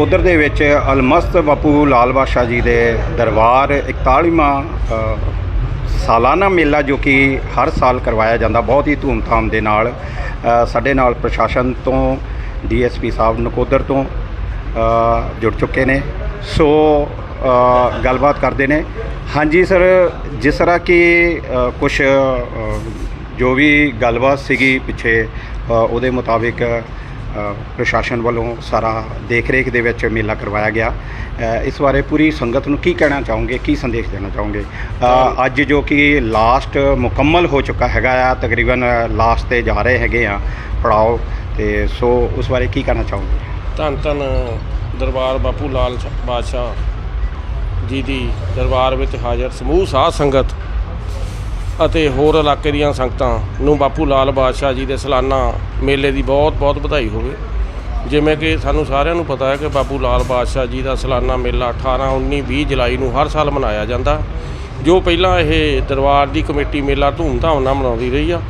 ਨਕੋਦਰ ਦੇ ਵਿੱਚ ਅਲਮਸਤ ਬਾਪੂ ਲਾਲ ਬਾਦਸ਼ਾਹ ਜੀ ਦੇ ਦਰਬਾਰ 41ਵਾਂ ਸਾਲਾਨਾ ਮੇਲਾ ਜੋ ਕਿ ਹਰ ਸਾਲ ਕਰਵਾਇਆ ਜਾਂਦਾ, ਬਹੁਤ ਹੀ ਧੂਮਧਾਮ ਦੇ ਨਾਲ ਸਾਡੇ ਨਾਲ ਪ੍ਰਸ਼ਾਸਨ ਤੋਂ, ਡੀਐਸਪੀ ਸਾਹਿਬ ਨਕੋਦਰ ਤੋਂ ਜੁੜ ਚੁੱਕੇ ਨੇ। ਸੋ ਗੱਲਬਾਤ ਕਰਦੇ ਨੇ। ਹਾਂਜੀ ਸਰ, ਜਿਸ ਤਰ੍ਹਾਂ ਕਿ ਕੁਝ ਜੋ ਵੀ ਗੱਲਬਾਤ ਸੀਗੀ ਪਿੱਛੇ ਉਹਦੇ ਮੁਤਾਬਿਕ ਪ੍ਰਸ਼ਾਸਨ ਵੱਲੋਂ ਸਾਰਾ ਦੇਖ ਰੇਖ ਦੇ ਵਿੱਚ ਮੇਲਾ ਕਰਵਾਇਆ ਗਿਆ। ਇਸ ਬਾਰੇ ਪੂਰੀ ਸੰਗਤ ਨੂੰ ਕੀ ਕਹਿਣਾ ਚਾਹੋਗੇ, ਕੀ ਸੰਦੇਸ਼ ਦੇਣਾ ਚਾਹੋਗੇ? ਅੱਜ ਜੋ ਕਿ ਲਾਸਟ ਮੁਕੰਮਲ ਹੋ ਚੁੱਕਾ ਹੈਗਾ ਆ, ਤਕਰੀਬਨ ਲਾਸਟ ਤੇ ਜਾ ਰਹੇ ਹੈਗੇ ਆ ਪੜਾਓ, ਤੇ ਸੋ ਉਸ ਬਾਰੇ ਕੀ ਕਹਿਣਾ ਚਾਹੋਗੇ? ਧੰਨ ਧੰਨ ਦਰਬਾਰ ਬਾਪੂ ਲਾਲ ਬਾਦਸ਼ਾਹ ਜੀ ਦੀ ਦਰਬਾਰ ਵਿੱਚ ਹਾਜ਼ਰ ਸਮੂਹ ਸਾਧ ਸੰਗਤ ਅਤੇ ਹੋਰ ਇਲਾਕੇ ਦੀਆਂ ਸੰਗਤਾਂ ਨੂੰ ਬਾਪੂ ਲਾਲ ਬਾਦਸ਼ਾਹ ਜੀ ਦੇ ਸਾਲਾਨਾ ਮੇਲੇ ਦੀ ਬਹੁਤ ਬਹੁਤ ਵਧਾਈ ਹੋਵੇ। ਜਿਵੇਂ ਕਿ ਸਾਨੂੰ ਸਾਰਿਆਂ ਨੂੰ ਪਤਾ ਹੈ ਕਿ ਬਾਪੂ ਲਾਲ ਬਾਦਸ਼ਾਹ ਜੀ ਦਾ ਸਾਲਾਨਾ ਮੇਲਾ 18 19 20 ਜੁਲਾਈ ਨੂੰ ਹਰ ਸਾਲ ਮਨਾਇਆ ਜਾਂਦਾ। ਜੋ ਪਹਿਲਾਂ ਇਹ ਦਰਬਾਰ ਦੀ ਕਮੇਟੀ ਮੇਲਾ ਧੂਮਧਾਮ ਨਾਲ ਮਨਾਉਂਦੀ ਰਹੀ ਆ,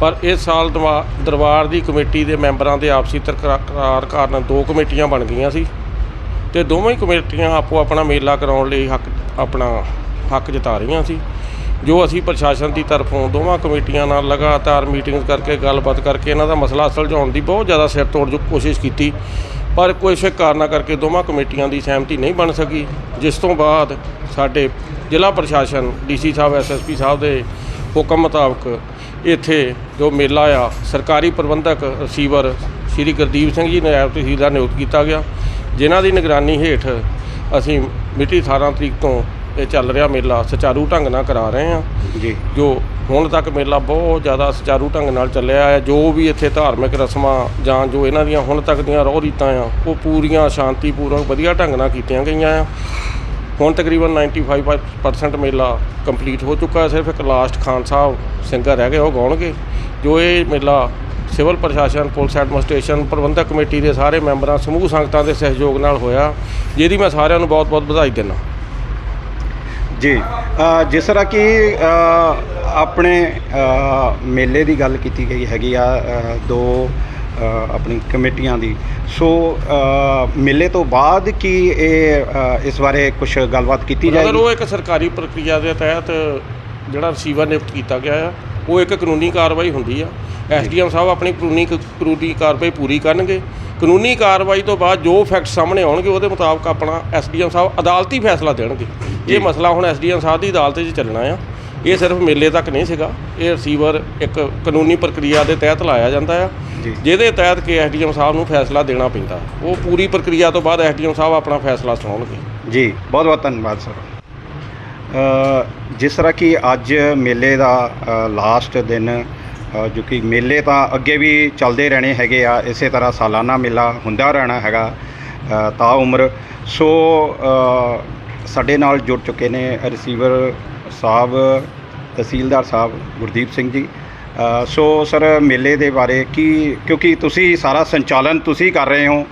ਪਰ ਇਸ ਸਾਲ ਦਵਾ- ਦਰਬਾਰ ਦੀ ਕਮੇਟੀ ਦੇ ਮੈਂਬਰਾਂ ਦੇ ਆਪਸੀ ਤਕਰਾਰ ਕਾਰਨ ਦੋ ਕਮੇਟੀਆਂ ਬਣ ਗਈਆਂ ਸੀ ਤੇ ਦੋਵੇਂ ਕਮੇਟੀਆਂ ਆਪੋ ਆਪਣਾ ਮੇਲਾ ਕਰਾਉਣ ਲਈ ਹੱਕ, ਆਪਣਾ ਹੱਕ ਜਤਾ ਰਹੀਆਂ ਸੀ। ਜੋ ਅਸੀਂ ਪ੍ਰਸ਼ਾਸਨ ਦੀ ਤਰਫੋਂ ਦੋਵਾਂ ਕਮੇਟੀਆਂ ਨਾਲ ਲਗਾਤਾਰ ਮੀਟਿੰਗ ਕਰਕੇ ਗੱਲਬਾਤ ਕਰਕੇ ਇਹਨਾਂ ਦਾ ਮਸਲਾ ਸੁਲਝਾਉਣ ਦੀ ਬਹੁਤ ਜ਼ਿਆਦਾ ਸਿਰ ਤੋੜ ਜੋ ਕੋਸ਼ਿਸ਼ ਕੀਤੀ, ਪਰ ਕੋਈ ਕੁਝ ਕਾਰਨਾਂ ਕਰਕੇ ਦੋਵਾਂ ਕਮੇਟੀਆਂ ਦੀ ਸਹਿਮਤੀ ਨਹੀਂ ਬਣ ਸਕੀ, ਜਿਸ ਤੋਂ ਬਾਅਦ ਸਾਡੇ ਜ਼ਿਲ੍ਹਾ ਪ੍ਰਸ਼ਾਸਨ, ਡੀਸੀ ਸਾਹਿਬ ਐਸਐਸਪੀ ਸਾਹਿਬ ਦੇ ਹੁਕਮ ਮੁਤਾਬਕ ਇੱਥੇ ਜੋ ਮੇਲਾ ਆ, ਸਰਕਾਰੀ ਪ੍ਰਬੰਧਕ ਰਸੀਵਰ ਸ਼੍ਰੀ ਗੁਰਦੀਪ ਸਿੰਘ ਜੀ ਨਾਇਬ ਤਹਿਸੀਲਦਾਰ ਨਿਯੁਕਤ ਕੀਤਾ ਗਿਆ, ਜਿਨ੍ਹਾਂ ਦੀ ਨਿਗਰਾਨੀ ਹੇਠ ਅਸੀਂ ਮਿਤੀ 18 ਤਰੀਕ ਤੋਂ ਇਹ ਚੱਲ ਰਿਹਾ ਮੇਲਾ ਸੁਚਾਰੂ ਢੰਗ ਨਾਲ ਕਰਾ ਰਹੇ ਹਾਂ। ਜੀ। ਜੋ ਹੁਣ ਤੱਕ ਮੇਲਾ ਬਹੁਤ ਜ਼ਿਆਦਾ ਸੁਚਾਰੂ ਢੰਗ ਨਾਲ ਚੱਲਿਆ ਹੈ ਜੋ ਵੀ ਇੱਥੇ ਧਾਰਮਿਕ ਰਸਮਾਂ ਜਾਂ ਜੋ ਇਹਨਾਂ ਦੀਆਂ ਹੁਣ ਤੱਕ ਦੀਆਂ ਰੋਹ ਰੀਤਾਂ ਆ ਉਹ ਪੂਰੀਆਂ ਸ਼ਾਂਤੀਪੂਰਵਕ ਵਧੀਆ ਢੰਗ ਨਾਲ ਕੀਤੀਆਂ ਗਈਆਂ ਆ। ਹੁਣ ਤਕਰੀਬਨ 95% ਮੇਲਾ ਕੰਪਲੀਟ ਹੋ ਚੁੱਕਾ ਹੈ ਸਿਰਫ ਇੱਕ ਲਾਸਟ ਖਾਨ ਸਾਹਿਬ ਸਿੰਗਰ ਰਹਿ ਗਏ ਉਹ ਗਾਉਣਗੇ। ਜੋ ਇਹ ਮੇਲਾ ਸਿਵਲ ਪ੍ਰਸ਼ਾਸਨ ਪੁਲਿਸ ਐਡਮਿਨਿਸਟ੍ਰੇਸ਼ਨ ਪ੍ਰਬੰਧਕ ਕਮੇਟੀ ਦੇ ਸਾਰੇ ਮੈਂਬਰਾਂ ਸਮੂਹ ਸੰਗਤਾਂ ਦੇ ਸਹਿਯੋਗ ਨਾਲ ਹੋਇਆ ਜਿਹਦੀ ਮੈਂ ਸਾਰਿਆਂ ਨੂੰ ਬਹੁਤ-ਬਹੁਤ ਵਧਾਈ ਦਿੰਦਾ। ਜੀ ਜਿਸ ਤਰ੍ਹਾਂ ਕਿ ਆਪਣੇ ਮੇਲੇ ਦੀ ਗੱਲ ਕੀਤੀ ਗਈ ਹੈਗੀ ਆ ਦੋ ਆਪਣੀ ਕਮੇਟੀਆਂ ਦੀ। ਸੋ ਮੇਲੇ ਤੋਂ ਬਾਅਦ ਕੀ ਇਹ ਇਸ ਬਾਰੇ ਕੁਝ ਗੱਲਬਾਤ ਕੀਤੀ ਜਾਏਗੀ? ਉਹ ਇੱਕ ਸਰਕਾਰੀ ਪ੍ਰਕਿਰਿਆ ਦੇ ਤਹਿਤ ਜਿਹੜਾ ਰਿਸੀਵਰ ਨਿਯੁਕਤ ਕੀਤਾ ਗਿਆ ਆ ਉਹ ਇੱਕ ਕਾਨੂੰਨੀ ਕਾਰਵਾਈ ਹੁੰਦੀ ਆ। ਐਸਡੀਐਮ ਸਾਹਿਬ ਆਪਣੀ ਕਾਨੂੰਨੀ ਕਾਨੂੰਨੀ ਕਾਰਵਾਈ ਪੂਰੀ ਕਰਨਗੇ। ਕਾਨੂੰਨੀ ਕਾਰਵਾਈ ਤੋਂ ਬਾਅਦ ਜੋ ਫੈਕਟ ਸਾਹਮਣੇ ਆਉਣਗੇ ਉਹਦੇ ਮੁਤਾਬਕ ਆਪਣਾ ਐਸਡੀਐਮ ਸਾਹਿਬ ਅਦਾਲਤੀ ਫੈਸਲਾ ਦੇਣਗੇ। ਇਹ ਮਸਲਾ ਹੁਣ ਐਸਡੀਐਮ ਸਾਹਿਬ ਦੀ ਅਦਾਲਤ 'ਚ ਚੱਲਣਾ ਆ ਇਹ ਸਿਰਫ ਮੇਲੇ ਤੱਕ ਨਹੀਂ ਸੀਗਾ ਇਹ ਰਿਸੀਵਰ ਇੱਕ ਕਾਨੂੰਨੀ ਪ੍ਰਕਿਰਿਆ ਦੇ ਤਹਿਤ ਲਾਇਆ ਜਾਂਦਾ ਆ ਜਿਹਦੇ ਤਹਿਤ ਕਿ ਐਸਡੀਐਮ ਸਾਹਿਬ ਨੂੰ ਫੈਸਲਾ ਦੇਣਾ ਪੈਂਦਾ। ਉਹ ਪੂਰੀ ਪ੍ਰਕਿਰਿਆ ਤੋਂ ਬਾਅਦ ਐਸਡੀਐਮ ਸਾਹਿਬ ਆਪਣਾ ਫੈਸਲਾ ਸੁਣਾਉਣਗੇ। ਜੀ ਬਹੁਤ ਬਹੁਤ ਧੰਨਵਾਦ ਸਰ। ਜਿਸ ਤਰ੍ਹਾਂ ਕਿ ਅੱਜ ਮੇਲੇ ਦਾ ਲਾਸਟ ਦਿਨ ਜੋ ਕਿ ਮੇਲੇ ਤਾਂ ਅੱਗੇ ਵੀ ਚੱਲਦੇ ਰਹਿਣੇ ਹੈਗੇ ਆ ਇਸੇ ਤਰ੍ਹਾਂ ਸਾਲਾਨਾ ਮੇਲਾ ਹੁੰਦਾ ਰਹਿਣਾ ਹੈਗਾ ਤਾਂ ਉਮਰ। ਸੋ ਸਾਡੇ ਨਾਲ ਜੁੜ ਚੁੱਕੇ ਨੇ ਰਿਸੀਵਰ ਸਾਹਿਬ ਤਹਿਸੀਲਦਾਰ ਸਾਹਿਬ ਗੁਰਦੀਪ ਸਿੰਘ ਜੀ। ਸੋ ਸਰ ਮੇਲੇ ਦੇ ਬਾਰੇ ਕੀ ਕਿਉਂਕਿ ਤੁਸੀਂ ਸਾਰਾ ਸੰਚਾਲਨ ਤੁਸੀਂ ਕਰ ਰਹੇ ਹੋ।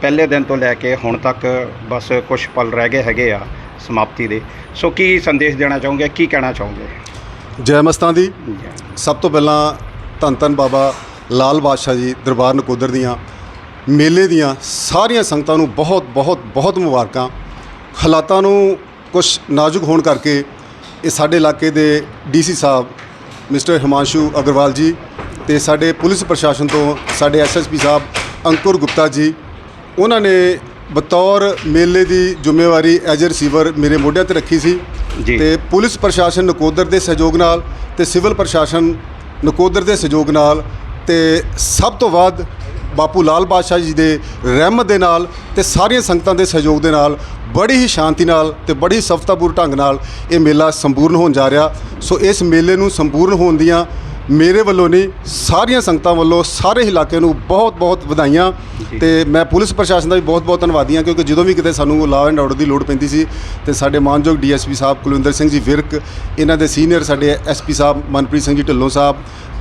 ਪਹਿਲੇ ਦਿਨ ਤੋਂ ਲੈ ਕੇ ਹੁਣ ਤੱਕ ਬਸ ਕੁਝ ਪਲ ਰਹਿ ਗਏ ਹੈਗੇ ਆ ਸਮਾਪਤੀ ਦੇ। ਸੋ ਕੀ ਸੰਦੇਸ਼ ਦੇਣਾ ਚਾਹੋਗੇ ਕੀ ਕਹਿਣਾ ਚਾਹੋਗੇ? ਜੈ ਮਸਤਾਂ ਦੀ। ਸਭ ਤੋਂ ਪਹਿਲਾਂ ਧੰਨ ਧੰਨ ਬਾਬਾ ਲਾਲ ਬਾਦਸ਼ਾਹ ਜੀ ਦਰਬਾਰ ਨਕੋਦਰ ਦੀਆਂ ਮੇਲੇ ਦੀਆਂ ਸਾਰੀਆਂ ਸੰਗਤਾਂ ਨੂੰ ਬਹੁਤ ਬਹੁਤ ਬਹੁਤ ਮੁਬਾਰਕਾਂ। ਹਾਲਾਤਾਂ ਨੂੰ ਕੁਝ ਨਾਜ਼ੁਕ ਹੋਣ ਕਰਕੇ ਇਹ ਸਾਡੇ ਇਲਾਕੇ ਦੇ ਡੀਸੀ ਸਾਹਿਬ ਮਿਸਟਰ ਹਿਮਾਂਸ਼ੂ ਅਗਰਵਾਲ ਜੀ ਤੇ ਸਾਡੇ ਪੁਲਿਸ ਪ੍ਰਸ਼ਾਸਨ ਤੋਂ ਸਾਡੇ ਐਸਐਸਪੀ ਸਾਹਿਬ ਅੰਕੁਰ ਗੁਪਤਾ ਜੀ ਉਹਨਾਂ ਨੇ ਬਤੌਰ ਮੇਲੇ ਦੀ ਜ਼ਿੰਮੇਵਾਰੀ ਐਜ ਰਿਸੀਵਰ ਮੇਰੇ ਮੋਢਿਆਂ ਤੇ ਰੱਖੀ ਸੀ। ਤੇ ਪੁਲਿਸ ਪ੍ਰਸ਼ਾਸਨ ਨਕੋਦਰ ਦੇ ਸਹਿਯੋਗ ਨਾਲ ਤੇ ਸਿਵਲ ਪ੍ਰਸ਼ਾਸਨ ਨਕੋਦਰ ਦੇ ਸਹਿਯੋਗ ਨਾਲ ਤੇ ਸਭ ਤੋਂ ਵੱਧ ਬਾਪੂ ਲਾਲ ਬਾਦਸ਼ਾਹ ਜੀ ਦੇ ਰਹਿਮਤ ਦੇ ਨਾਲ ਤੇ ਸਾਰੀਆਂ ਸੰਗਤਾਂ ਦੇ ਸਹਿਯੋਗ ਦੇ ਨਾਲ ਬੜੀ ਹੀ ਸ਼ਾਂਤੀ ਨਾਲ ਤੇ ਬੜੀ ਸਫਤਾਪੂਰ ਢੰਗ ਨਾਲ ਇਹ ਮੇਲਾ ਸੰਪੂਰਨ ਹੋਣ ਜਾ ਰਿਹਾ ਸੋ ਇਸ ਮੇਲੇ ਨੂੰ ਸੰਪੂਰਨ ਹੋਣ ਦੀਆਂ ਮੇਰੇ ਵੱਲੋਂ ਨਹੀਂ ਸਾਰੀਆਂ ਸੰਗਤਾਂ ਵੱਲੋਂ ਸਾਰੇ ਇਲਾਕੇ ਨੂੰ ਬਹੁਤ ਬਹੁਤ ਵਧਾਈਆਂ। ਤੇ ਮੈਂ ਪੁਲਿਸ ਪ੍ਰਸ਼ਾਸਨ ਦਾ ਵੀ ਬਹੁਤ ਬਹੁਤ ਧੰਨਵਾਦੀ ਹਾਂ ਕਿਉਂਕਿ ਜਦੋਂ ਵੀ ਕਿਤੇ ਸਾਨੂੰ ਲਾਅ ਐਂਡ ਆਰਡਰ ਦੀ ਲੋੜ ਪੈਂਦੀ ਸੀ ਤੇ ਸਾਡੇ ਮਾਨਯੋਗ ਡੀਐਸਪੀ ਸਾਹਿਬ ਕੁਲਵਿੰਦਰ ਸਿੰਘ ਜੀ ਵਿਰਕ ਇਹਨਾਂ ਦੇ ਸੀਨੀਅਰ ਸਾਡੇ ਐਸਪੀ ਸਾਹਿਬ ਮਨਪ੍ਰੀਤ ਸਿੰਘ ਜੀ ਢਿੱਲੋਂ ਸਾਹਿਬ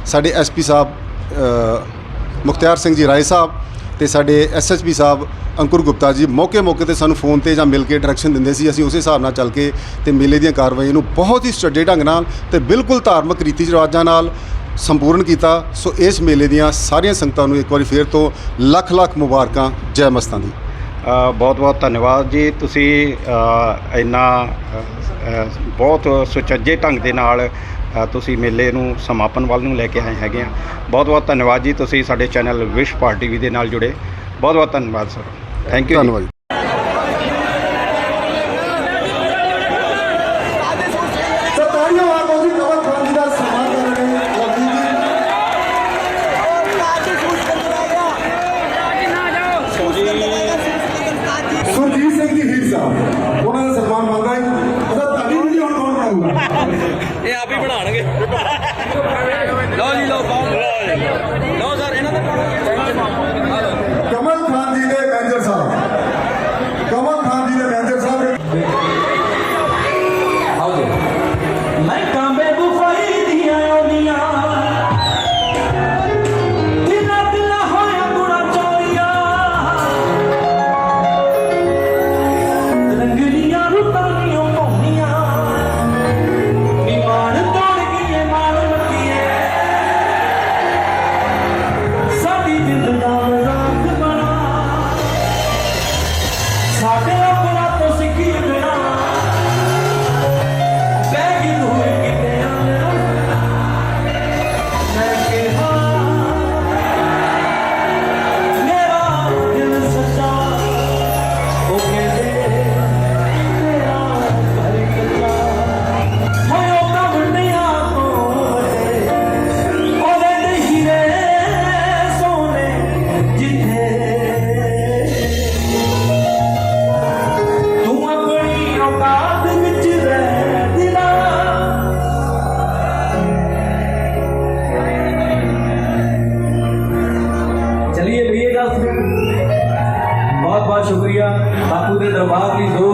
ਸਾਡੇ ਐਸਪੀ ਸਾਹਿਬ ਮੁਖਤਿਆਰ ਸਿੰਘ ਜੀ ਰਾਏ ਸਾਹਿਬ ਤੇ ਸਾਡੇ ਐਸਐਸਪੀ ਸਾਹਿਬ ਅੰਕੁਰ ਗੁਪਤਾ ਜੀ ਮੌਕੇ ਮੌਕੇ ਤੇ ਸਾਨੂੰ ਫੋਨ ਤੇ ਜਾਂ ਮਿਲ ਕੇ ਡਾਇਰੈਕਸ਼ਨ ਦਿੰਦੇ ਸੀ। ਅਸੀਂ ਉਸੇ ਹਿਸਾਬ ਨਾਲ ਚੱਲ ਕੇ ਤੇ ਮੇਲੇ ਦੀਆਂ ਕਾਰਵਾਈਆਂ ਨੂੰ ਬਹੁਤ ਹੀ ਸਟੱਡੇ ਢੰਗ ਨਾਲ ਤੇ ਬਿਲਕੁਲ ਧਾਰਮਿਕ ਰੀਤੀ ਰਿਵਾਜਾਂ ਨਾਲ ਸੰਪੂਰਨ ਕੀਤਾ। ਸੋ ਇਸ ਮੇਲੇ ਦੀਆਂ ਸਾਰੀਆਂ ਸੰਗਤਾਂ ਨੂੰ ਇੱਕ ਵਾਰੀ ਫੇਰ ਤੋਂ ਲੱਖ ਲੱਖ ਮੁਬਾਰਕਾਂ। ਜੈ ਮਸਤਾਂ ਦੀ ਬਹੁਤ ਬਹੁਤ ਧੰਨਵਾਦ ਜੀ। ਤੁਸੀਂ ਇੰਨਾ ਬਹੁਤ ਸੁਚੱਜੇ ਢੰਗ ਦੇ ਨਾਲ ਤੁਸੀਂ ਮੇਲੇ ਨੂੰ ਸਮਾਪਨ ਵੱਲ ਨੂੰ ਲੈ ਕੇ ਆਏ ਹੈਗੇ ਆ। ਬਹੁਤ ਬਹੁਤ ਧੰਨਵਾਦ ਜੀ, ਤੁਸੀਂ ਸਾਡੇ ਚੈਨਲ ਵਿਸ਼ ਪਾਰਟੀ ਵੀ ਦੇ ਨਾਲ ਜੁੜੇ। ਬਹੁਤ ਬਹੁਤ ਧੰਨਵਾਦ, ਸਰ। ਥੈਂਕ ਯੂ ਧੰਨਵਾਦ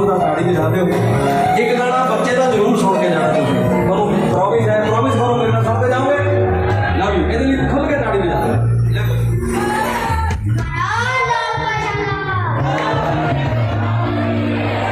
ਦਾ ਤਾੜੀ ਵਜਾ ਹੋ ਇੱਕ ਗਾਣਾ ਬੱਚੇ ਦਾ ਜ਼ਰੂਰ ਸੁਣ ਕੇ ਜਾਣਾ ਤੁਸੀਂ।